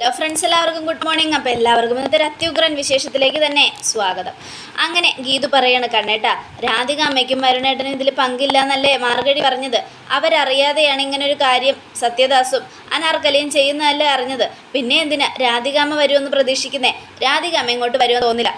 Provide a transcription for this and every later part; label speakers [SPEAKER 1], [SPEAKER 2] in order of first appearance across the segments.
[SPEAKER 1] Hello friends എല്ലാവർക്കും good morning അപ്പോൾ എല്ലാവർക്കും ഇന്നത്തെ അത്യുഗ്രൻ വിശേഷത്തിലേക്ക് തന്നെ സ്വാഗതം. അങ്ങനെ ഗീതു പറയാണ് കണ്ണേട്ടാ രാധിക അമ്മയ്ക്കും വരുണേട്ടനും ഇതിൽ പങ്കില്ല എന്നല്ലേ മാർഗടി പറഞ്ഞത്? അവരറിയാതെയാണ് ഇങ്ങനെ ഒരു കാര്യം സത്യദാസും അനാർക്കലിയും ചെയ്യുന്നതല്ലേ അറിഞ്ഞത്. പിന്നെ എന്തിനാ രാധികാമ്മ വരുമെന്ന് പ്രതീക്ഷിക്കുന്നേ? രാധികാമ്മ ഇങ്ങോട്ട് വരുമെന്ന് തോന്നില്ല.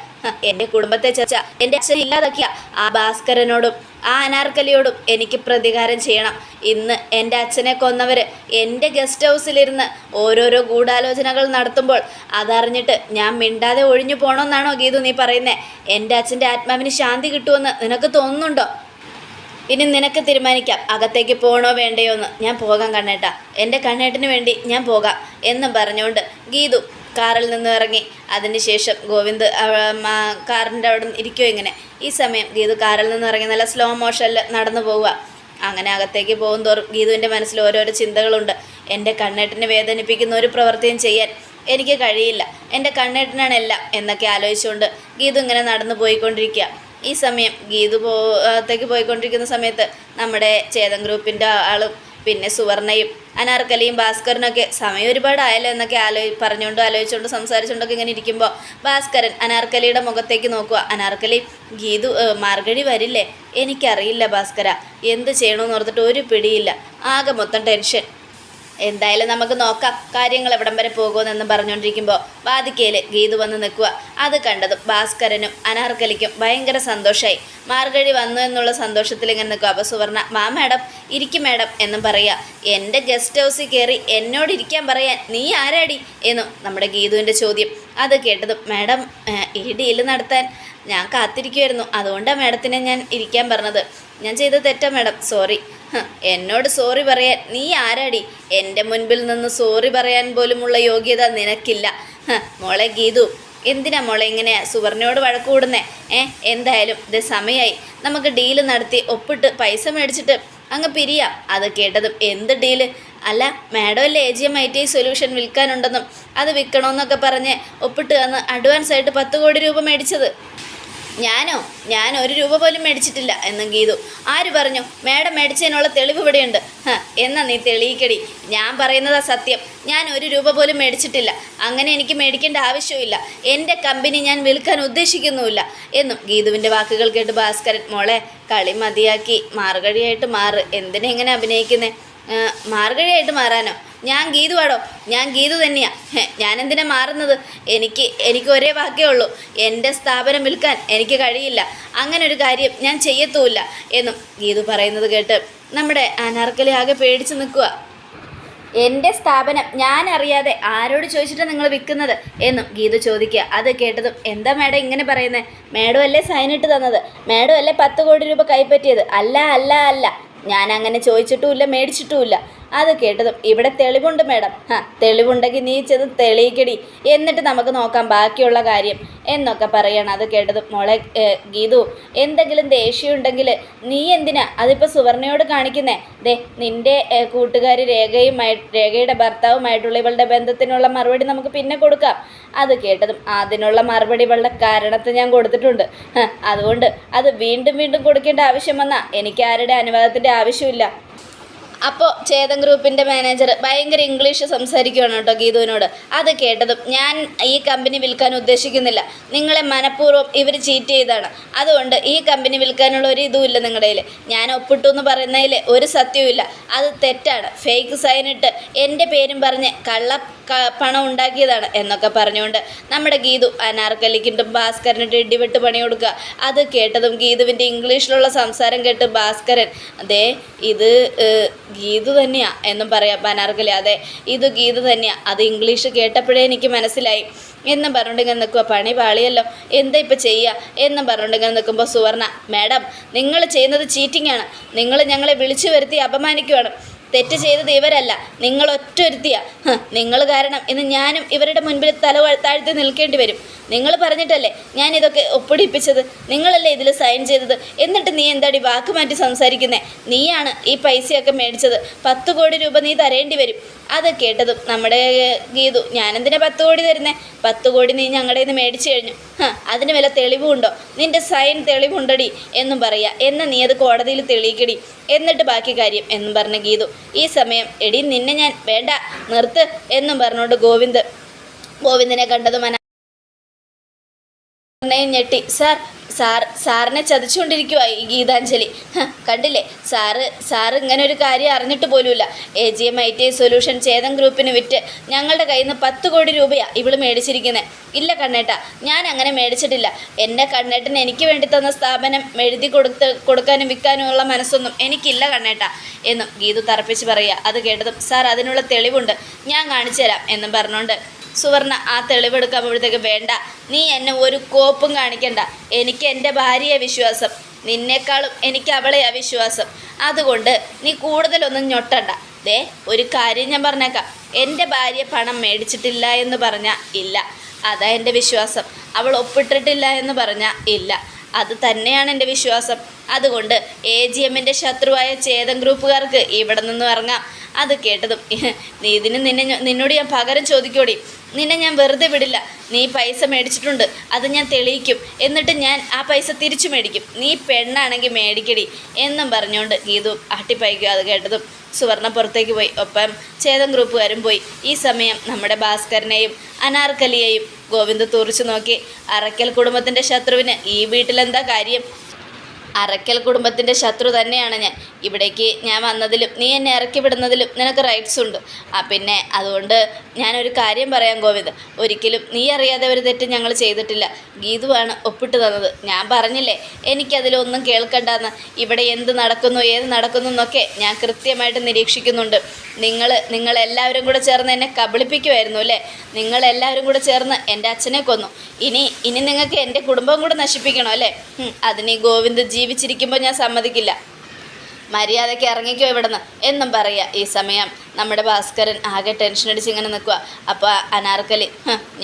[SPEAKER 1] എന്റെ കുടുംബത്തെ ചർച്ച എന്റെ അച്ഛൻ ഇല്ലാതാക്കിയ ആ ഭാസ്കരനോടും ആ അനാർക്കലിയോടും എനിക്ക് പ്രതികാരം ചെയ്യണം. ഇന്ന് എന്റെ അച്ഛനെ കൊന്നവർ എന്റെ ഗസ്റ്റ് ഹൗസിലിരുന്ന് ഓരോരോ ഗൂഢാലോചനകൾ നടത്തുമ്പോൾ അതറിഞ്ഞിട്ട് ഞാൻ മിണ്ടാതെ ഒഴിഞ്ഞു പോകണമെന്നാണോ ഗീതു നീ പറയുന്നത് എന്റെ അച്ഛന്റെ ആത്മാവിന് ശാന്തി കിട്ടുമെന്ന് നിനക്ക് തോന്നുന്നുണ്ടോ? ഇനി നിനക്ക് തീരുമാനിക്കാം. അകത്തേക്ക് പോകണോ വേണ്ടയോ എന്ന്. ഞാൻ പോകാം കണ്ണേട്ട. എന്റെ കണ്ണേട്ടിന് വേണ്ടി ഞാൻ പോകാം എന്നും പറഞ്ഞുകൊണ്ട് ഗീതു കാറിൽ നിന്ന് ഇറങ്ങി. അതിനുശേഷം ഗോവിന്ദ് കാറിന്റെ അവിടെ ഇരിക്കുമോ ഇങ്ങനെ. ഈ സമയം ഗീതു കാറിൽ നിന്ന് ഇറങ്ങി നല്ല സ്ലോ മോഷനിൽ നടന്നു പോവുക. അങ്ങനെ അകത്തേക്ക് പോകും തോറും ഗീതുവിന്റെ മനസ്സിൽ ഓരോരോ ചിന്തകളുണ്ട്. എന്റെ കണ്ണേട്ടിനെ വേദനിപ്പിക്കുന്ന ഒരു പ്രവൃത്തിയും ചെയ്യാൻ എനിക്ക് കഴിയില്ല. എന്റെ കണ്ണേട്ടനാണ് എല്ലാം എന്നൊക്കെ ആലോചിച്ചുകൊണ്ട് ഗീതു ഇങ്ങനെ നടന്നു പോയിക്കൊണ്ടിരിക്കുക. ഈ സമയം ഗീതു പോ അകത്തേക്ക് പോയിക്കൊണ്ടിരിക്കുന്ന സമയത്ത് നമ്മുടെ ചേതൻ ഗ്രൂപ്പിന്റെ ആളും പിന്നെ സുവർണയും അനാർക്കലിയും ഭാസ്കരനൊക്കെ സമയം ഒരുപാടായല്ലോ എന്നൊക്കെ ആലോ പറഞ്ഞുകൊണ്ടും ആലോചിച്ചുകൊണ്ടും സംസാരിച്ചുകൊണ്ടൊക്കെ ഇങ്ങനെ ഇരിക്കുമ്പോൾ ഭാസ്കരൻ അനാർക്കലിയുടെ മുഖത്തേക്ക് നോക്കുക. അനാർക്കലി ഗീതു മാർഗഴി വരില്ലേ? എനിക്കറിയില്ല ഭാസ്കര. എന്ത് ചെയ്യണമെന്ന് ഓർത്തിട്ട് ഒരു പിടിയില്ല. ആകെ മൊത്തം ടെൻഷൻ. എന്തായാലും നമുക്ക് നോക്കാം കാര്യങ്ങൾ എവിടം വരെ പോകുമെന്ന് പറഞ്ഞുകൊണ്ടിരിക്കുമ്പോൾ വാതിക്കയിൽ ഗീതു വന്ന് നിൽക്കുക. അത് കണ്ടതും ഭാസ്കരനും അനാർക്കലിക്കും ഭയങ്കര സന്തോഷമായി മാർഗഴി വന്നു എന്നുള്ള സന്തോഷത്തിൽ ഇങ്ങനെ നിൽക്കുക. അപ്പോൾ സുവർണ മാ മാഡം ഇരിക്കും മാഡം എന്നും പറയുക. എന്റെ ഗസ്റ്റ് ഹൗസിൽ കയറി എന്നോട് ഇരിക്കാൻ പറയാൻ നീ ആരാടി? എന്നും നമ്മുടെ ഗീതുവിന്റെ ചോദ്യം. അത് കേട്ടതും മാഡം ഈ ഡീൽ നടത്താൻ ഞാൻ കാത്തിരിക്കുമായിരുന്നു അതുകൊണ്ടാണ് മാഡത്തിനെ ഞാൻ ഇരിക്കാൻ പറഞ്ഞത്. ഞാൻ ചെയ്ത തെറ്റാ മാഡം. സോറി. എന്നോട് സോറി പറയാൻ നീ ആരാടി? എന്റെ മുൻപിൽ നിന്ന് സോറി പറയാൻ പോലുമുള്ള യോഗ്യത നിനക്കില്ല. മോളെ ഗീതു എന്തിനാ മോളെ ഇങ്ങനെ സുവർണയോട് വഴക്ക് കൂടുന്നേ ഏ എന്തായാലും ഇത് സമയമായി നമുക്ക് ഡീൽ നടത്തി ഒപ്പിട്ട് പൈസ മേടിച്ചിട്ട് അങ്ങ് പിരിയാം. അത് കേട്ടതും എന്ത് ഡീൽ അല്ല മാഡം അല്ലേ A G M I T solution വിൽക്കാനുണ്ടെന്നും അത് വിൽക്കണമെന്നൊക്കെ പറഞ്ഞ് ഒപ്പിട്ട് അന്ന് അഡ്വാൻസ് ആയിട്ട് പത്ത് കോടി രൂപ മേടിച്ചത്. ഞാനോ? ഞാൻ ഒരു രൂപ പോലും മേടിച്ചിട്ടില്ല എന്നും ഗീതു. ആര് പറഞ്ഞു? മേഡം മേടിച്ചതിനുള്ള തെളിവ് ഇവിടെയുണ്ട്. എന്നാ നീ തെളിയിക്കടി. ഞാൻ പറയുന്നതാ സത്യം. ഞാൻ ഒരു രൂപ പോലും മേടിച്ചിട്ടില്ല. അങ്ങനെ എനിക്ക് മേടിക്കേണ്ട ആവശ്യമില്ല എന്റെ കമ്പനി ഞാൻ വിൽക്കാൻ ഉദ്ദേശിക്കുന്നുമില്ല. എന്നും ഗീതുവിന്റെ വാക്കുകൾ കേട്ട് ഭാസ്കരൻ മോളെ കളി മതിയാക്കി. മാർഗഴിയായിട്ട് മാറ്. എന്തിനെങ്ങനെ അഭിനയിക്കുന്നേ? മാർഗഴിയായിട്ട് മാറാനോ? ഞാൻ ഗീതു ആടോ. ഞാൻ ഗീതു തന്നെയാ. എന്തിനാ മാറുന്നത്? എനിക്ക് എനിക്ക് ഒരേ വാക്കേ ഉള്ളൂ. എന്റെ സ്ഥാപനം വിൽക്കാൻ എനിക്ക് കഴിയില്ല. അങ്ങനെ ഒരു കാര്യം ഞാൻ ചെയ്യത്തുമില്ല എന്നും ഗീതു പറയുന്നത് കേട്ട് നമ്മുടെ അനാർക്കലി ആകെ പേടിച്ച് നിൽക്കുക എന്റെ സ്ഥാപനം ഞാൻ അറിയാതെ ആരോട് ചോദിച്ചിട്ടാണ് നിങ്ങൾ വിൽക്കുന്നത് എന്നും ഗീതു ചോദിക്കുക. അത് കേട്ടതും എന്താ മാഡം ഇങ്ങനെ പറയുന്നത് മാഡം അല്ലേ സൈൻ ഇട്ട് തന്നത്? മാഡം അല്ലേ പത്ത് കോടി രൂപ കൈപ്പറ്റിയത്? അല്ല അല്ല അല്ല. ഞാൻ അങ്ങനെ ചോദിച്ചിട്ടുമില്ല മേടിച്ചിട്ടുമില്ല. അത് കേട്ടതും ഇവിടെ തെളിവുണ്ട് മാഡം. ആ തെളിവുണ്ടെങ്കിൽ നീ ചെന്ന് തെളിയിക്കടി. എന്നിട്ട് നമുക്ക് നോക്കാം ബാക്കിയുള്ള കാര്യം എന്നൊക്കെ പറയണം. അത് കേട്ടതും മോളെ ഗീതു എന്തെങ്കിലും ദേഷ്യമുണ്ടെങ്കിൽ നീ എന്തിനാ അതിപ്പോൾ സുവർണയോട് കാണിക്കുന്നേ? ദേ നിന്റെ കൂട്ടുകാരി രേഖയുമായി രേഖയുടെ ഭർത്താവുമായിട്ടുള്ള ഇവളുടെ ബന്ധത്തിനുള്ള മറുപടി നമുക്ക് പിന്നെ കൊടുക്കാം. അത് കേട്ടതും അതിനുള്ള മറുപടി ഇവളുടെ കാരണത്തെ ഞാൻ കൊടുത്തിട്ടുണ്ട്. അതുകൊണ്ട് അത് വീണ്ടും വീണ്ടും കൊടുക്കേണ്ട ആവശ്യം വന്നാൽ എനിക്ക് ആരുടെ അനുവാദത്തിന്റെ ആവശ്യമില്ല. അപ്പോൾ ചേതൻ ഗ്രൂപ്പിന്റെ മാനേജർ ഭയങ്കര ഇംഗ്ലീഷ് സംസാരിക്കുകയാണ് കേട്ടോ ഗീതുവിനോട്. അത് കേട്ടതും ഞാൻ ഈ കമ്പനി വിൽക്കാൻ ഉദ്ദേശിക്കുന്നില്ല. നിങ്ങളെ മനഃപൂർവം ഇവർ ചീറ്റ് ചെയ്താണ് അതുകൊണ്ട് ഈ കമ്പനി വിൽക്കാനുള്ള ഒരു ഇതുമില്ല നിങ്ങളുടെ കയ്യിൽ ഞാൻ ഒപ്പിട്ടു എന്ന് പറയുന്നതിൽ ഒരു സത്യവുമില്ല അത് തെറ്റാണ്. ഫേക്ക് സൈൻ ഇട്ട് എന്റെ പേരും പറഞ്ഞ് കള്ള പണം ഉണ്ടാക്കിയതാണ് എന്നൊക്കെ പറഞ്ഞുകൊണ്ട് നമ്മുടെ ഗീതു അനാർക്കലിക്കിട്ടും ഭാസ്കരനിട്ട് ഇടിവെട്ട് പണി കൊടുക്കുക. അത് കേട്ടതും ഗീതുവിന്റെ ഇംഗ്ലീഷിലുള്ള സംസാരം കേട്ട് ഭാസ്കരൻ അതെ ഇത് ഗീതു തന്നെയാ എന്നും പറയാം ബനാർഗലി അതെ ഇത് ഗീതു തന്നെയാ. അത് ഇംഗ്ലീഷ് കേട്ടപ്പോഴേ എനിക്ക് മനസ്സിലായി. എന്നും പറഞ്ഞുകൊണ്ട് ഇങ്ങനെ നിൽക്കുക പണി പാളിയല്ലോ. എന്താ ഇപ്പം ചെയ്യുക എന്നും പറഞ്ഞുകൊണ്ട് ഇങ്ങനെ നിൽക്കുമ്പോൾ സുവർണ മാഡം നിങ്ങൾ ചെയ്യുന്നത് ചീറ്റിംഗ് ആണ്. നിങ്ങൾ ഞങ്ങളെ വിളിച്ചു വരുത്തി അപമാനിക്കുവാണ്. തെറ്റ് ചെയ്തത് ഇവരല്ല. നിങ്ങൾ ഒറ്റൊരുത്തിയ. നിങ്ങൾ കാരണം ഇന്ന് ഞാനും ഇവരുടെ മുൻപിൽ തല താഴ്ത്തി നിൽക്കേണ്ടി വരും. നിങ്ങൾ പറഞ്ഞിട്ടല്ലേ ഞാൻ ഇതൊക്കെ ഒപ്പിടിപ്പിച്ചത്? നിങ്ങളല്ലേ ഇതിൽ സൈൻ ചെയ്തത്? എന്നിട്ട് നീ എന്താടി വാക്ക് മാറ്റി സംസാരിക്കുന്നേ? നീയാണ് ഈ പൈസയൊക്കെ മേടിച്ചത്. പത്ത് കോടി രൂപ നീ തരേണ്ടി വരും. അത് കേട്ടതും നമ്മുടെ ഗീതു ഞാനെന്തിനാ പത്ത് കോടി തരുന്നേ? പത്ത് കോടി നീ ഞങ്ങളുടെ നിന്ന് മേടിച്ചു കഴിഞ്ഞു. അതിന് വല്ല തെളിവുണ്ടോ? നിന്റെ സൈൻ തെളിവുണ്ടടി എന്നും പറയാ. എന്നാൽ നീ അത് കോടതിയിൽ തെളിയിക്കടി. എന്നിട്ട് ബാക്കി കാര്യം എന്നും പറഞ്ഞ ഗീതു. ഈ സമയം എടി നിന്നെ ഞാൻ വേണ്ട നിർത്ത് എന്നും പറഞ്ഞുകൊണ്ട് ഗോവിന്ദ് ഗോവിന്ദനെ കണ്ടത് മന ഞെട്ടി. സാർ സാർ സാറിനെ ചതിച്ചുകൊണ്ടിരിക്കുക ഈ ഗീതാഞ്ജലി. കണ്ടില്ലേ? സാറ് സാറ് ഇങ്ങനെ ഒരു കാര്യം അറിഞ്ഞിട്ട് പോലുമില്ല. A G M I T I solution Chetan ഗ്രൂപ്പിന് വിറ്റ് ഞങ്ങളുടെ കയ്യിൽ നിന്ന് പത്ത് കോടി രൂപയാണ് ഇവൾ മേടിച്ചിരിക്കുന്നത് ഇല്ല കണ്ണേട്ട ഞാൻ അങ്ങനെ മേടിച്ചിട്ടില്ല. എന്റെ കണ്ണേട്ടൻ എനിക്ക് വേണ്ടി തന്ന സ്ഥാപനം എഴുതി കൊടുത്ത് കൊടുക്കാനും വിൽക്കാനും ഉള്ള മനസ്സൊന്നും എനിക്കില്ല കണ്ണേട്ട എന്നും ഗീതു തറപ്പിച്ച് പറയുക. അത് കേട്ടതും സാർ അതിനുള്ള തെളിവുണ്ട്. ഞാൻ കാണിച്ചു തരാം എന്നും പറഞ്ഞുകൊണ്ട് സുവർണ ആ തെളിവെടുക്കുമ്പോഴത്തേക്ക് വേണ്ട. നീ എന്നെ ഒരു കോപ്പും കാണിക്കണ്ട. എനിക്ക് എന്റെ ഭാര്യയെ വിശ്വാസം. നിന്നേക്കാളും എനിക്ക് അവളെയാ വിശ്വാസം. അതുകൊണ്ട് നീ കൂടുതലൊന്നും ഞൊട്ടണ്ട. ദേ ഒരു കാര്യം ഞാൻ പറഞ്ഞേക്കാം. എന്റെ ഭാര്യ പണം മേടിച്ചിട്ടില്ല എന്ന് പറഞ്ഞാൽ ഇല്ല. അതാ എന്റെ വിശ്വാസം. അവൾ ഒപ്പിട്ടിട്ടില്ല എന്ന് പറഞ്ഞാൽ ഇല്ല. അത് തന്നെയാണ് എന്റെ വിശ്വാസം. അതുകൊണ്ട് എ ജി എമ്മിന്റെ ശത്രുവായ ചേതൻ ഗ്രൂപ്പുകാർക്ക് ഇവിടെ നിന്നും ഇറങ്ങാം. അത് കേട്ടതും നീ ഇതിന് നിന്നെ നിന്നോട് ഞാൻ പകരം ചോദിക്കോടി. നിന്നെ ഞാൻ വെറുതെ വിടില്ല. നീ പൈസ മേടിച്ചിട്ടുണ്ട്. അത് ഞാൻ തെളിയിക്കും. എന്നിട്ട് ഞാൻ ആ പൈസ തിരിച്ചു മേടിക്കും. നീ പെണ്ണാണെങ്കിൽ മേടിക്കടി എന്നും പറഞ്ഞുകൊണ്ട് ഗീതു അട്ടിപ്പയക്കും അത് കേട്ടതും. സുവർണ പുറത്തേക്ക് പോയി. ഒപ്പം ചേതൻ ഗ്രൂപ്പുകാരും പോയി. ഈ സമയം നമ്മുടെ ഭാസ്കരനെയും അനാർക്കലിയെയും ഗോവിന്ദ് തുറച്ചു നോക്കി. അറക്കൽ കുടുംബത്തിന്റെ ശത്രുവിന് ഈ വീട്ടിലെന്താ കാര്യം? അറക്കൽ കുടുംബത്തിന്റെ ശത്രു തന്നെയാണ് ഞാൻ. ഇവിടേക്ക് ഞാൻ വന്നതിലും നീ എന്നെ ഇറക്കി വിടുന്നതിലും നിനക്ക് റൈറ്റ്സ് ഉണ്ട്. ആ പിന്നെ അതുകൊണ്ട് ഞാനൊരു കാര്യം പറയാം ഗോവിന്ദ്. ഒരിക്കലും നീ അറിയാതെ ഒരു തെറ്റ് ഞങ്ങൾ ചെയ്തിട്ടില്ല. ഗീതുവാണ് ഒപ്പിട്ട് തന്നത്. ഞാൻ പറഞ്ഞില്ലേ എനിക്കതിലൊന്നും കേൾക്കണ്ടെന്ന്. ഇവിടെ എന്ത് നടക്കുന്നു ഏത് നടക്കുന്നു എന്നൊക്കെ ഞാൻ കൃത്യമായിട്ട് നിരീക്ഷിക്കുന്നുണ്ട്. നിങ്ങൾ നിങ്ങളെല്ലാവരും കൂടെ ചേർന്ന് എന്നെ കബളിപ്പിക്കുമായിരുന്നു അല്ലേ? നിങ്ങളെല്ലാവരും കൂടെ ചേർന്ന് എന്റെ അച്ഛനെ കൊന്നു. ഇനി ഇനി നിങ്ങൾക്ക് എന്റെ കുടുംബം കൂടെ നശിപ്പിക്കണം അല്ലേ? അതിനീ അതിന് ജി ഗോവിന്ദ് ജീവിച്ചിരിക്കുമ്പോൾ ഞാൻ സമ്മതിക്കില്ല. മര്യാദയ്ക്ക് ഇറങ്ങിക്കോ ഇവിടുന്ന്. എന്നും പറയുക ഈ സമയം നമ്മുടെ ഭാസ്കരൻ ആകെ ടെൻഷൻ അടിച്ച് ഇങ്ങനെ നിൽക്കുക അപ്പോൾ അനാർക്കലി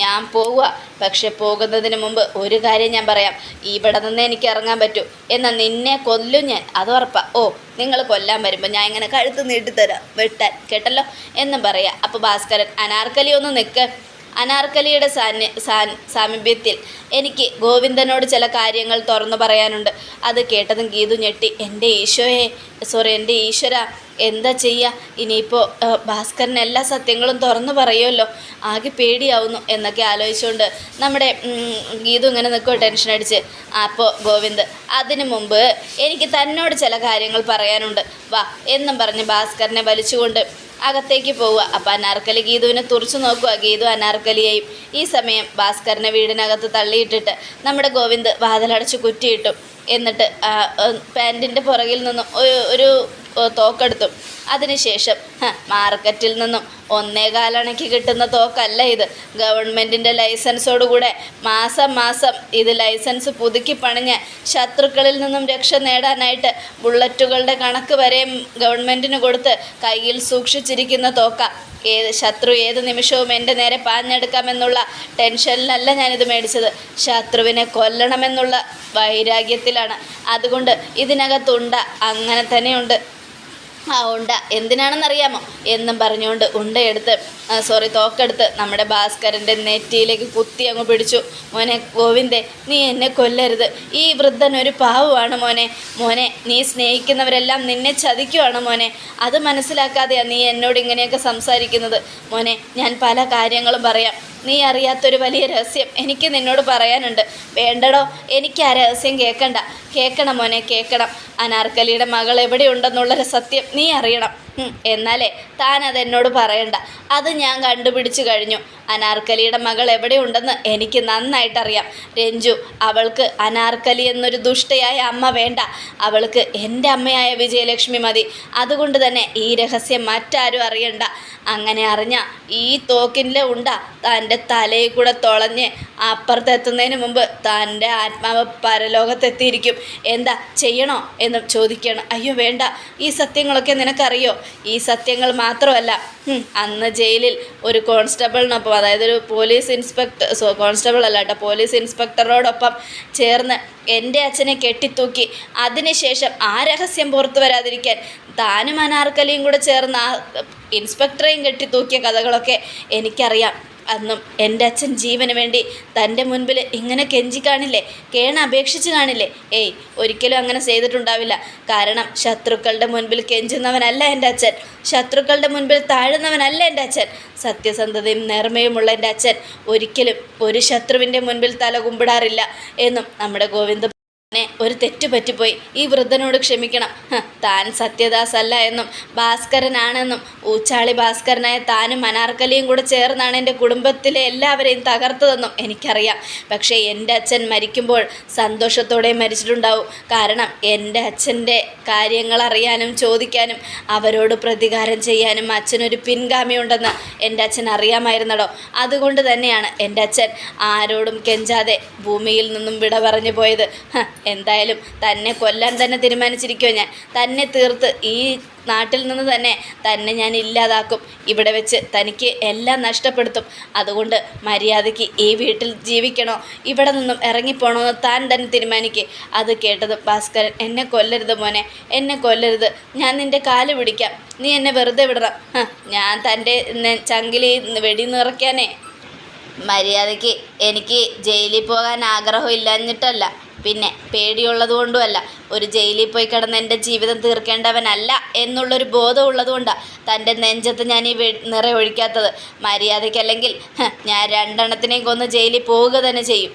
[SPEAKER 1] ഞാൻ പോവുക പക്ഷെ പോകുന്നതിന് മുമ്പ് ഒരു കാര്യം ഞാൻ പറയാം. ഇവിടെ നിന്ന് എനിക്ക് ഇറങ്ങാൻ പറ്റൂ. എന്നാൽ നിന്നെ കൊല്ലും ഞാൻ അത് ഉറപ്പാ. ഓ നിങ്ങൾ കൊല്ലാൻ വരുമ്പോൾ ഞാൻ ഇങ്ങനെ കഴുത്ത് നീട്ടിത്തരാം വെട്ടാൻ കേട്ടല്ലോ? എന്നും പറയുക അപ്പോൾ ഭാസ്കരൻ അനാർക്കലി ഒന്ന് നിൽക്ക് അനാർക്കലിയുടെ സാമീപ്യത്തിൽ എനിക്ക് ഗോവിന്ദനോട് ചില കാര്യങ്ങൾ തുറന്നു പറയാനുണ്ട്. അത് കേട്ടതും ഗീതു ഞെട്ടി. എന്റെ ഈശോയെ സോറി എന്റെ ഈശ്വര എന്താ ചെയ്യുക ഇനിയിപ്പോൾ ഭാസ്കരൻ എല്ലാ സത്യങ്ങളും തുറന്നു പറയുമല്ലോ. ആകെ പേടിയാവുന്നു എന്നൊക്കെ ആലോചിച്ചുകൊണ്ട് നമ്മുടെ ഗീതു ഇങ്ങനെ നിൽക്കുമോ ടെൻഷൻ അടിച്ച്. അപ്പോൾ ഗോവിന്ദ് അതിനു മുമ്പ് എനിക്ക് തന്നോട് ചില കാര്യങ്ങൾ പറയാനുണ്ട്. വാ എന്നും പറഞ്ഞ് ഭാസ്കരനെ വലിച്ചുകൊണ്ട് അകത്തേക്ക് പോവുക. അപ്പോൾ അനാർക്കലി ഗീതുവിനെ തുറച്ചു നോക്കുക. ഗീതു അനാർക്കലിയെയും ഈ സമയം ഭാസ്കരനെ വീടിനകത്ത് തള്ളിയിട്ടിട്ട് നമ്മുടെ ഗോവിന്ദ് വാതിലടച്ച് കുറ്റിയിട്ടു എന്നിട്ട് പാന്റിന്റെ പുറകിൽ നിന്നും ഒരു ഒരു തോക്കെടുത്തു. അതിനുശേഷം മാർക്കറ്റിൽ നിന്നും ഒന്നേകാലണയ്ക്ക് കിട്ടുന്ന തോക്കല്ല ഇത്. ഗവൺമെന്റിന്റെ ലൈസൻസോടുകൂടെ മാസം മാസം ഇത് ലൈസൻസ് പുതുക്കി പണിഞ്ഞ് ശത്രുക്കളിൽ നിന്നും രക്ഷ നേടാനായിട്ട് ബുള്ളറ്റുകളുടെ കണക്ക് വരെയും ഗവൺമെന്റിന് കൊടുത്ത് കയ്യിൽ സൂക്ഷിച്ചിരിക്കുന്ന തോക്ക. ഏത് ശത്രു ഏത് നിമിഷവും എന്റെ നേരെ പാഞ്ഞെടുക്കാമെന്നുള്ള ടെൻഷനിലല്ല ഞാനിത് മേടിച്ചത്. ശത്രുവിനെ കൊല്ലണമെന്നുള്ള വൈരാഗ്യത്തിലാണ്. അതുകൊണ്ട് ഇതിനകത്തുണ്ട അങ്ങനെ തന്നെയുണ്ട്. ആ ഉണ്ട. എന്തിനാണെന്നറിയാമോ? എന്നും പറഞ്ഞുകൊണ്ട് ഉണ്ടയെടുത്ത് സോറി തോക്കെടുത്ത് നമ്മുടെ ഭാസ്കരന്റെ നെറ്റിയിലേക്ക് കുത്തി അങ്ങ് പിടിച്ചു. മോനെ ഗോവിന്ദേ നീ എന്നെ കൊല്ലരുത്. ഈ വൃദ്ധൻ ഒരു പാവമാണ് മോനെ. മോനെ നീ സ്നേഹിക്കുന്നവരെല്ലാം നിന്നെ ചതിക്കുവാണ് മോനെ. അത് മനസ്സിലാക്കാതെയാണ് നീ എന്നോട് ഇങ്ങനെയൊക്കെ സംസാരിക്കുന്നത്. മോനെ ഞാൻ പല കാര്യങ്ങളും പറയാം. നീ അറിയാത്തൊരു വലിയ രഹസ്യം എനിക്ക് നിന്നോട് പറയാനുണ്ട്. വേണ്ടടോ എനിക്ക് ആ രഹസ്യം കേൾക്കണ്ട. കേൾക്കണം മോനെ കേൾക്കണം. അനാർക്കലിയുടെ മകൾ എവിടെയുണ്ടെന്നുള്ളൊരു സത്യം നീ അറിയണം. എന്നാലേ താൻ അതെന്നോട് പറയണ്ട. അത് ഞാൻ കണ്ടുപിടിച്ചു കഴിഞ്ഞു. അനാർക്കലിയുടെ മകൾ എവിടെയുണ്ടെന്ന് എനിക്ക് നന്നായിട്ടറിയാം. രഞ്ജു അവൾക്ക് അനാർക്കലി എന്നൊരു ദുഷ്ടയായ അമ്മ വേണ്ട. അവൾക്ക് എന്റെ അമ്മയായ വിജയലക്ഷ്മി മതി. അതുകൊണ്ട് തന്നെ ഈ രഹസ്യം മറ്റാരും അറിയണ്ട. അങ്ങനെ അറിഞ്ഞ ഈ തോക്കിന്റെ ഉണ്ട തന്റെ തലയിൽ കൂടെ തുളഞ്ഞ് അപ്പുറത്തെത്തുന്നതിന് മുമ്പ് തന്റെ ആത്മാവ് പരലോകത്തെത്തിയിരിക്കും. എന്താ ചെയ്യണോ എന്ന് ചോദിക്കുകയാണ്. അയ്യോ വേണ്ട. ഈ സത്യങ്ങളൊക്കെ നിനക്കറിയോ? ഈ സത്യങ്ങൾ മാത്രമല്ല. അന്ന് ജയിലിൽ ഒരു കോൺസ്റ്റബിളിനൊപ്പം അതായത് ഒരു പോലീസ് ഇൻസ്പെക്ടർ സോ കോൺസ്റ്റബിൾ അല്ല കേട്ടോ പോലീസ് ഇൻസ്പെക്ടറോടൊപ്പം ചേർന്ന് എന്റെ അച്ഛനെ കെട്ടിത്തൂക്കി. അതിനുശേഷം ആ രഹസ്യം പുറത്തു വരാതിരിക്കാൻ താനും അനാർക്കലിയും കൂടെ ചേർന്ന് ആ ഇൻസ്പെക്ടറെയും കെട്ടിത്തൂക്കിയ കഥകളൊക്കെ എനിക്കറിയാം. അന്നും എന്റെ അച്ഛൻ ജീവന് വേണ്ടി തന്റെ മുൻപിൽ ഇങ്ങനെ കെഞ്ചി കാണില്ലേ? കേണ അപേക്ഷിച്ച് കാണില്ലേ? ഏയ് ഒരിക്കലും അങ്ങനെ ചെയ്തിട്ടുണ്ടാവില്ല. കാരണം ശത്രുക്കളുടെ മുൻപിൽ കെഞ്ചുന്നവനല്ല എന്റെ അച്ഛൻ. ശത്രുക്കളുടെ മുൻപിൽ താഴുന്നവനല്ല എന്റെ അച്ഛൻ. സത്യസന്ധതയും നേർമയുമുള്ള എന്റെ അച്ഛൻ ഒരിക്കലും ഒരു ശത്രുവിന്റെ മുൻപിൽ തല കുമ്പിടാറില്ല എന്നും നമ്മുടെ ഗോവിന്ദ നെ ഒരു തെറ്റ് പറ്റിപ്പോയി. ഈ വൃദ്ധനോട് ക്ഷമിക്കണം. താൻ സത്യദാസ് അല്ല എന്നും ഭാസ്കരനാണെന്നും ഊച്ചാളി ഭാസ്കരനായ താനും അനാർക്കലിയും കൂടെ ചേർന്നാണ് എന്റെ കുടുംബത്തിലെ എല്ലാവരെയും തകർത്തതെന്നും എനിക്കറിയാം. പക്ഷേ എന്റെ അച്ഛൻ മരിക്കുമ്പോൾ സന്തോഷത്തോടെ മരിച്ചിട്ടുണ്ടാവും. കാരണം എന്റെ അച്ഛന്റെ കാര്യങ്ങൾ അറിയാനും ചോദിക്കാനും അവരോട് പ്രതികാരം ചെയ്യാനും അച്ഛനൊരു പിൻഗാമിയുണ്ടെന്ന് എന്റെ അച്ഛൻ അറിയാമായിരുന്നടോ. അതുകൊണ്ട് തന്നെയാണ് എന്റെ അച്ഛൻ ആരോടും കെഞ്ചാതെ ഭൂമിയിൽ നിന്നും വിട പറഞ്ഞു പോയത്. എന്തായാലും തന്നെ കൊല്ലാൻ തന്നെ തീരുമാനിച്ചിരിക്കുമോ ഞാൻ. തന്നെ തീർത്ത് ഈ നാട്ടിൽ നിന്ന് തന്നെ തന്നെ ഞാൻ ഇല്ലാതാക്കും. ഇവിടെ വെച്ച് തനിക്ക് എല്ലാം നഷ്ടപ്പെടുത്തും. അതുകൊണ്ട് മര്യാദയ്ക്ക് ഈ വീട്ടിൽ ജീവിക്കണോ? ഇവിടെ നിന്നും ഇറങ്ങിപ്പോണോ എന്ന് താൻ തന്നെ തീരുമാനിക്കുക അത് കേട്ടത് ഭാസ്കരൻ എന്നെ കൊല്ലരുത് മോനെ എന്നെ കൊല്ലരുത്. ഞാൻ നിന്റെ കാൽ പിടിക്കാം. നീ എന്നെ വെറുതെ വിടണം. ഞാൻ തന്റെ ചങ്കിലി വെടി നിറയ്ക്കാനേ മര്യാദയ്ക്ക് എനിക്ക് ജയിലിൽ പോകാൻ ആഗ്രഹം ഇല്ലാഞ്ഞിട്ടല്ല. പിന്നെ പേടിയുള്ളത് കൊണ്ടുമല്ല ഒരു ജയിലിൽ പോയി കിടന്ന് എന്റെ ജീവിതം തീർക്കേണ്ടവനല്ല എന്നുള്ളൊരു ബോധം ഉള്ളതുകൊണ്ടാണ് തന്റെ നെഞ്ചത്ത് ഞാൻ ഈ നിറയൊഴിക്കാത്തത് മര്യാദയ്ക്കല്ലെങ്കിൽ ഞാൻ രണ്ടെണ്ണത്തിനെയും കൊന്ന് ജയിലിൽ പോവുക തന്നെ ചെയ്യും.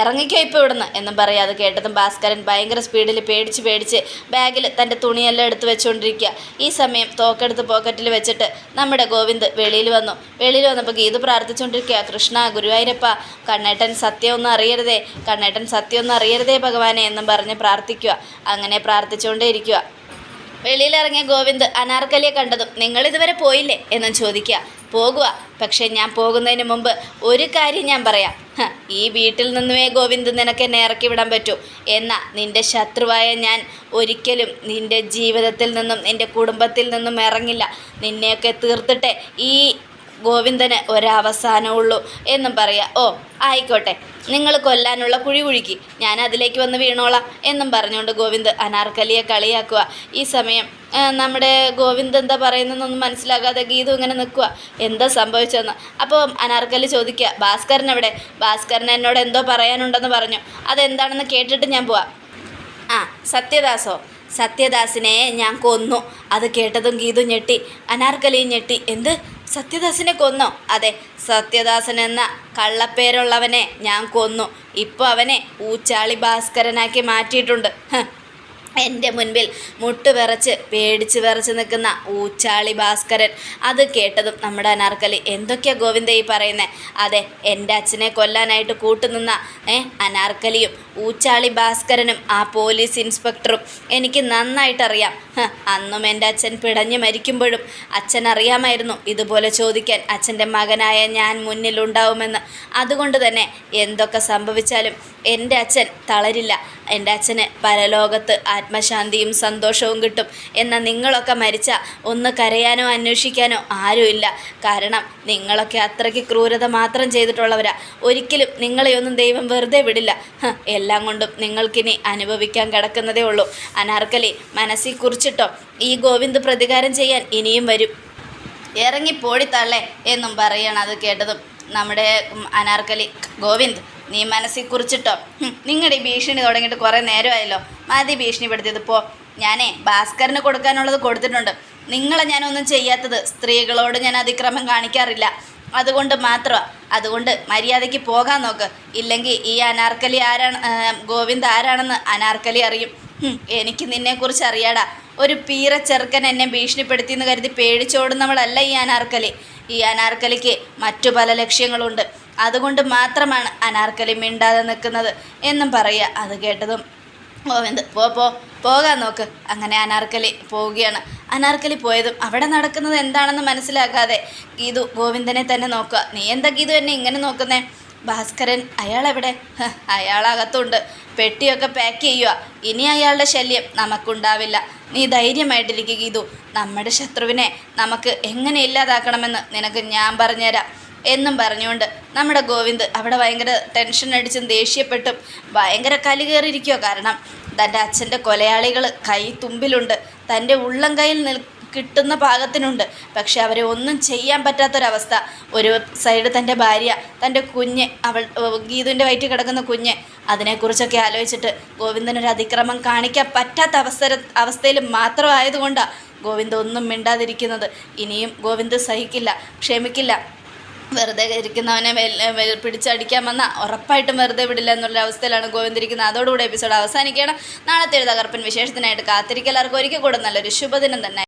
[SPEAKER 1] ഇറങ്ങിക്കോ ഇപ്പോൾ ഇവിടുന്ന് എന്നും പറയാതെ കേട്ടതും ഭാസ്കരൻ ഭയങ്കര സ്പീഡിൽ പേടിച്ച് പേടിച്ച് ബാഗിൽ തന്റെ തുണിയെല്ലാം എടുത്ത് വെച്ചുകൊണ്ടിരിക്കുക ഈ സമയം തോക്കെടുത്ത് പോക്കറ്റിൽ വെച്ചിട്ട് നമ്മുടെ ഗോവിന്ദ് വെളിയിൽ വന്നു. വെളിയിൽ വന്നപ്പോൾ ഗീത് പ്രാർത്ഥിച്ചുകൊണ്ടിരിക്കുക കൃഷ്ണ ഗുരുവായൂരപ്പ കണ്ണേട്ടൻ സത്യമൊന്നും അറിയരുതേ കണ്ണേട്ടൻ സത്യമൊന്നും അറിയരുതേ ഭഗവാനെ എന്നും പറഞ്ഞ് പ്രാർത്ഥിക്കുക. അങ്ങനെ പ്രാർത്ഥിച്ചുകൊണ്ടേ ഇരിക്കുക. വെളിയിലിറങ്ങിയ ഗോവിന്ദ് അനാർക്കലിയെ കണ്ടതും നിങ്ങൾ ഇതുവരെ പോയില്ലേ? എന്നും ചോദിക്കുക. പോകുക പക്ഷേ ഞാൻ പോകുന്നതിന് മുമ്പ് ഒരു കാര്യം ഞാൻ പറയാം. ഈ വീട്ടിൽ നിന്നുമേ ഗോവിന്ദ് നിനക്ക് എന്നെ ഇറക്കി വിടാൻ പറ്റൂ. എന്നാൽ നിന്റെ ശത്രുവായ ഞാൻ ഒരിക്കലും നിന്റെ ജീവിതത്തിൽ നിന്നും നിന്റെ കുടുംബത്തിൽ നിന്നും ഇറങ്ങില്ല. നിന്നെയൊക്കെ തീർത്തിട്ടെ ഈ ഗോവിന്ദന് ഒരവസാനമുള്ളൂ എന്നും പറയാം ഓ ആയിക്കോട്ടെ. നിങ്ങൾ കൊല്ലാനുള്ള കുഴി കുഴിക്ക്. ഞാൻ അതിലേക്ക് വന്ന് വീണോളാം എന്നും പറഞ്ഞുകൊണ്ട് ഗോവിന്ദ് അനാർക്കലിയെ കളിയാക്കുക. ഈ സമയം നമ്മുടെ ഗോവിന്ദ് എന്താ പറയുന്നതെന്നൊന്നും മനസ്സിലാകാതെ ഗീതു ഇങ്ങനെ നിൽക്കുക. എന്താ സംഭവിച്ചതെന്ന്? അപ്പോൾ അനാർക്കലി ചോദിക്കുക ഭാസ്കരൻ എവിടെ? ഭാസ്കരൻ എന്നോട് എന്തോ പറയാനുണ്ടെന്ന് പറഞ്ഞു. അതെന്താണെന്ന് കേട്ടിട്ട് ഞാൻ പോവാം. ആ സത്യദാസോ? സത്യദാസിനെ ഞാൻ കൊന്നു. അത് കേട്ടതും ഗീതു ഞെട്ടി. അനാർക്കലിയും ഞെട്ടി. എന്ത്? സത്യദാസിനെ കൊന്നു? അതെ സത്യദാസൻ എന്ന കള്ളപ്പേരുള്ളവനെ ഞാൻ കൊന്നു. ഇപ്പോൾ അവനെ ഊച്ചാളി ഭാസ്കരനാക്കി മാറ്റിയിട്ടുണ്ട്. എന്റെ മുൻപിൽ മുട്ട് വിറച്ച് പേടിച്ച് വിറച്ച് നിൽക്കുന്ന ഊച്ചാളി ഭാസ്കരൻ. അത് കേട്ടതും നമ്മുടെ അനാർക്കലി എന്തൊക്കെയാ ഗോവിന്ദ ഈ പറയുന്നത് അതെ എന്റെ അച്ഛനെ കൊല്ലാനായിട്ട് കൂട്ടുനിന്ന ഏ അനാർക്കലിയും ഊച്ചാളി ഭാസ്കരനും ആ പോലീസ് ഇൻസ്പെക്ടറും എനിക്ക് നന്നായിട്ടറിയാം. അന്നും എന്റെ അച്ഛൻ പിടഞ്ഞു മരിക്കുമ്പോഴും അച്ഛൻ അറിയാമായിരുന്നു ഇതുപോലെ ചോദിക്കാൻ. അച്ഛന്റെ മകനായ ഞാൻ മുന്നിലുണ്ടാവുമെന്ന്. അതുകൊണ്ട് തന്നെ എന്തൊക്കെ സംഭവിച്ചാലും എന്റെ അച്ഛൻ തളരില്ല. എന്റെ അച്ഛന് പരലോകത്ത് ആത്മശാന്തിയും സന്തോഷവും കിട്ടും. എന്ന നിങ്ങളൊക്കെ മരിച്ച ഒന്ന് കരയാനോ അന്വേഷിക്കാനോ ആരുമില്ല കാരണം നിങ്ങളൊക്കെ അത്രയ്ക്ക് ക്രൂരത മാത്രം ചെയ്തിട്ടുള്ളവരാ. ഒരിക്കലും നിങ്ങളെയൊന്നും ദൈവം വെറുതെ വിടില്ല. എല്ലാം കൊണ്ടും നിങ്ങൾക്കിനി അനുഭവിക്കാൻ കിടക്കുന്നതേ ഉള്ളൂ. അനാർക്കലി മനസ്സിൽ കുറിച്ചിട്ടോ ഈ ഗോവിന്ദ് പ്രതികാരം ചെയ്യാൻ ഇനിയും വരും. ഇറങ്ങി പോടിത്തള്ളേ എന്നും പറയണം അത് കേട്ടതും നമ്മുടെ അനാർക്കലി. ഗോവിന്ദ് നീ മനസ്സിൽ കുറിച്ചിട്ടോ? നിങ്ങളുടെ ഈ ഭീഷണി തുടങ്ങിയിട്ട് കുറേ നേരമായല്ലോ. മതി ഭീഷണിപ്പെടുത്തിയത് ഇപ്പോൾ ഞാനേ ഭാസ്കറിന് കൊടുക്കാനുള്ളത് കൊടുത്തിട്ടുണ്ട്. നിങ്ങളെ ഞാനൊന്നും ചെയ്യാത്തത് സ്ത്രീകളോട് ഞാൻ അതിക്രമം കാണിക്കാറില്ല. അതുകൊണ്ട് മാത്രമാണ് അതുകൊണ്ട് മര്യാദയ്ക്ക് പോകാൻ നോക്ക്. ഇല്ലെങ്കിൽ ഈ അനാർക്കലി ആരാണ് ഗോവിന്ദ് ആരാണെന്ന് അനാർക്കലി അറിയും. എനിക്ക് നിന്നെക്കുറിച്ച് അറിയാടാ. ഒരു പീറ ചെറുക്കൻ എന്നെ ഭീഷണിപ്പെടുത്തി എന്ന് കരുതി പേടിച്ചോടുന്നവളല്ല ഈ അനാർക്കലി. ഈ അനാർക്കലിക്ക് മറ്റു പല ലക്ഷ്യങ്ങളുണ്ട്. അതുകൊണ്ട് മാത്രമാണ് അനാർക്കലി മിണ്ടാതെ നിൽക്കുന്നത് എന്നും പറയുക. അത് കേട്ടതും ഗോവിന്ദ് പോ പോ പോകാൻ നോക്ക്. അങ്ങനെ അനാർക്കലി പോവുകയാണ്. അനാർക്കലി പോയതും അവിടെ നടക്കുന്നത് എന്താണെന്ന് മനസ്സിലാക്കാതെ ഗീതു ഗോവിന്ദനെ തന്നെ നോക്കുക. നീ എന്താ ഗീതു എന്നെ ഇങ്ങനെ നോക്കുന്നേ? ഭാസ്കരൻ ഹ്, അയാളകത്തുണ്ട്. പെട്ടിയൊക്കെ പാക്ക് ചെയ്യുക ഇനി അയാളുടെ ശല്യം നമുക്കുണ്ടാവില്ല. നീ ധൈര്യമായിട്ടിരിക്കുക ഗീതു. നമ്മുടെ ശത്രുവിനെ നമുക്ക് എങ്ങനെ ഇല്ലാതാക്കണമെന്ന് നിനക്ക് ഞാൻ പറഞ്ഞുതരാം. എന്നും പറഞ്ഞുകൊണ്ട് നമ്മുടെ ഗോവിന്ദ് അവിടെ ഭയങ്കര ടെൻഷൻ അടിച്ചും ദേഷ്യപ്പെട്ടും ഭയങ്കര കലി കയറിയിരിക്കുക കാരണം തന്റെ അച്ഛന്റെ കൊലയാളികൾ കൈ തുമ്പിലുണ്ട്. തന്റെ ഉള്ളം കയ്യിൽ നിൽ കിട്ടുന്ന പാകത്തിനുണ്ട് പക്ഷെ അവരെ ഒന്നും ചെയ്യാൻ പറ്റാത്തൊരവസ്ഥ. ഒരു സൈഡ് തന്റെ ഭാര്യ തന്റെ കുഞ്ഞ് അവൾ ഗീതുവിന്റെ വയറ്റിൽ കിടക്കുന്ന കുഞ്ഞ് അതിനെക്കുറിച്ചൊക്കെ ആലോചിച്ചിട്ട് ഗോവിന്ദനൊരു അതിക്രമം കാണിക്കാൻ പറ്റാത്ത അവസര അവസ്ഥയിൽ മാത്രമായതുകൊണ്ടാണ് ഗോവിന്ദ് ഒന്നും മിണ്ടാതിരിക്കുന്നത്. ഇനിയും ഗോവിന്ദ് സഹിക്കില്ല ക്ഷമിക്കില്ല. വെറുതെ ഇരിക്കുന്നവനെ പിടിച്ചടിക്കാൻ വന്ന ഉറപ്പായിട്ടും വെറുതെ വിടില്ല എന്നുള്ള അവസ്ഥയിലാണ് ഗോവിന്ദിരിക്കുന്നത് അതോടുകൂടി എപ്പിസോഡ് അവസാനിക്കണം നാളത്തെ ഒരു തകർപ്പൻ വിശേഷത്തിനായിട്ട് കാത്തിരിക്കലാർക്കും ഒരിക്കൽ കൂടെ നല്ലൊരു ശുഭദിനം തന്നെ.